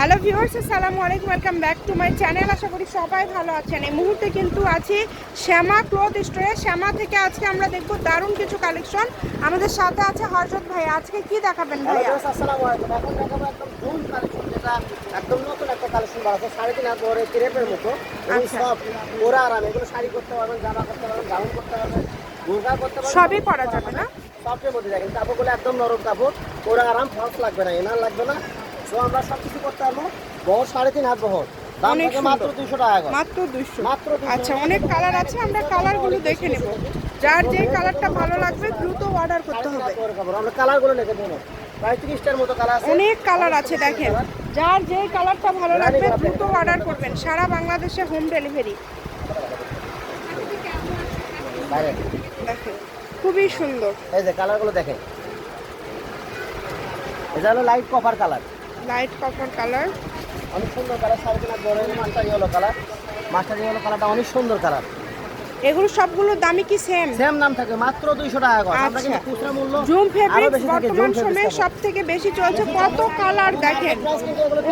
Hello viewers আসসালামু আলাইকুম welcome back to my channel আশা করি সবাই ভালো আছেন। এই মুহূর্তে কিন্তু আছি শ্যামা ক্লথ স্টোরে। শ্যামা থেকে আজকে আমরা দেখব দারুণ কিছু কালেকশন আমাদের সাথে আছে হরজত ভাই। আজকে কি দেখাবেন ভাই আসসালামু আলাইকুম। এখন দেখাবো একদম ধুম কালেকশন যেটা একদম নতুন একটা কালেকশন বাড়াচ্ছে সাড়ে তিন হাত বড় ক্রেপের মতো। আচ্ছা। সব ওরা আরাম এগুলো শাড়ি করতে পারবেন জামা করতে পারবেন গাউন করতে পারবেন বোরকা করতে পারবেন। সবই করা যাবে না? সবটার মধ্যে দেখেন। কাপড়গুলো একদম নরম কাপড়। ওরা আরাম ফলস লাগবে না এনার লাগবে না। তো আমরা সব কিছু করতে পারব। বহর সাড়ে তিন হাত বহর অনেক মাত্র দুশো টাকা মাত্র দুশো মাত্র আচ্ছা অনেক কালার আছে আমরা কালারগুলো দেখে নেব। যার যে কালারটা ভালো লাগবে দ্রুত অর্ডার করতে হবে। আমরা কালারগুলো দেখে দেবো অনেক কালার আছে দেখেন। যার যে কালারটা ভালো লাগবে দ্রুত অর্ডার করবেন। সারা বাংলাদেশে হোম ডেলিভারি দেখেন খুবই সুন্দর। এই যে কালারগুলো দেখেন। এটা হলো light copper colour light copper colour? অনেক সুন্দর কালার হাত বড় master yellow colour. Master yellow কালারটা অনেক সুন্দর কালার। এগুলো সবগুলো দামি কি সেম সেম নাম থাকে মাত্র দুইশো টাকা করে। আমরা কিন্তু আচ্ছা। খুচরা মূল্য জুম থাকে বর্তমান সময়ে সব থেকে বেশি চলছে। কত কালার দেখেন?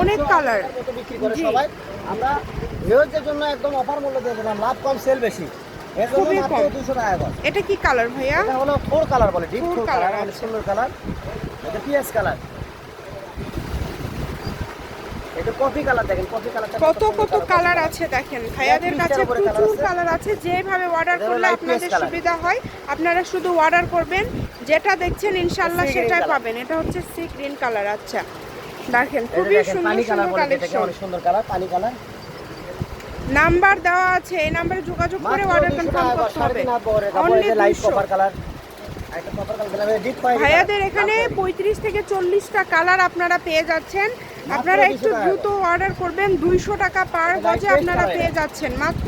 অনেক কালার। বিক্রি করে সবাই। আমরা ভিউজদের জন্য একদম অফার মূল্য দিয়ে দিলাম লাভ কম সেল বেশি। খুবই কম। টাকা করে। এটা কি কালার ভাইয়া? এটা হলো ফোর কালার বলে ডিপ ফোর কালার অনেক আচ্ছা। সুন্দর কালার এটা পিএস কালার কফি কালার দেখেন কফি কালারটা কত কত কালার আছে দেখেন। ভাইয়াদের কাছে প্রচুর কালার আছে। যেভাবে অর্ডার করলে আপনাদের সুবিধা হয় আপনারা শুধু অর্ডার করবেন। যেটা দেখছেন ইনশাল্লাহ সেটাই পাবেন। এটা হচ্ছে সি গ্রিন কালার আচ্ছা। দেখেন খুবই সুন্দর সুন্দর কালেকশন সুন্দর কালার পানি কালার নাম্বার দেওয়া আছে এই নাম্বারে যোগাযোগ করে অর্ডার 200 কনফার্ম করতে হবে। অনলি লাইট 200 কালার ভাইয়াদের এখানে পঁয়ত্রিশ থেকে চল্লিশটা কালার আপনারা পেয়ে যাচ্ছেন। আপনারা একটু দ্রুত অর্ডার করবেন দুইশো টাকা পার গজে আপনারা পেয়ে যাচ্ছেন মাত্র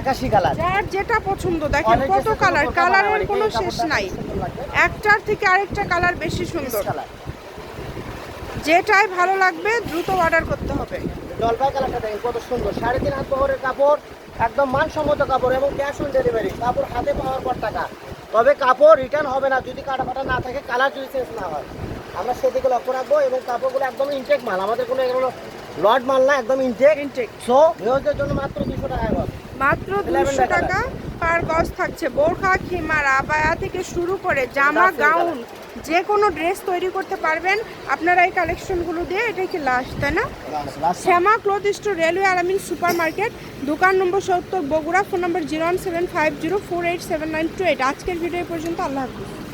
আকাশি কালার যার যেটা পছন্দ দেখেন কত কালার কালারের কোনো শেষ নাই। একটার থেকে আরেকটা কালার বেশি সুন্দর। যেটাই ভালো লাগবে দ্রুত অর্ডার করতে হবে। জলপাই কালারটা দেখেন কত সুন্দর। সাড়ে তিন হাত বহরের কাপড় একদম মানসম্মত কাপড় এবং ক্যাশ অন ডেলিভারি কাপড় হাতে পাওয়ার পর টাকা। তবে কাপড় রিটার্ন হবে না। যদি কাটা ফাটা না থাকে কালার যদি চেঞ্জ না হয় আমরা সেদিকে লক্ষ্য রাখব এবং কাপড়গুলো একদম ইনটেক মাল। আমাদের কোনো এগুলো লট মাল না একদম ইনটেক ইনটেক সো ভিউজদের জন্য মাত্র দুশো টাকা হবে মাত্র দুশো টাকা পার গজ থাকছে। বোরখা খিমার আবায়া থেকে শুরু করে জামা গাউন যে কোনো ড্রেস তৈরি করতে পারবেন। আপনারা এই কালেকশনগুলো দিয়ে এটাই কি লাস্ট তাই না? Shyama cloth store, railway Alamin super market দোকান নম্বর সত্তর, Bogura, phone number zero one seven five zero four eight seven nine two eight. আজকের ভিডিও পর্যন্ত, আল্লাহ হাফিজ।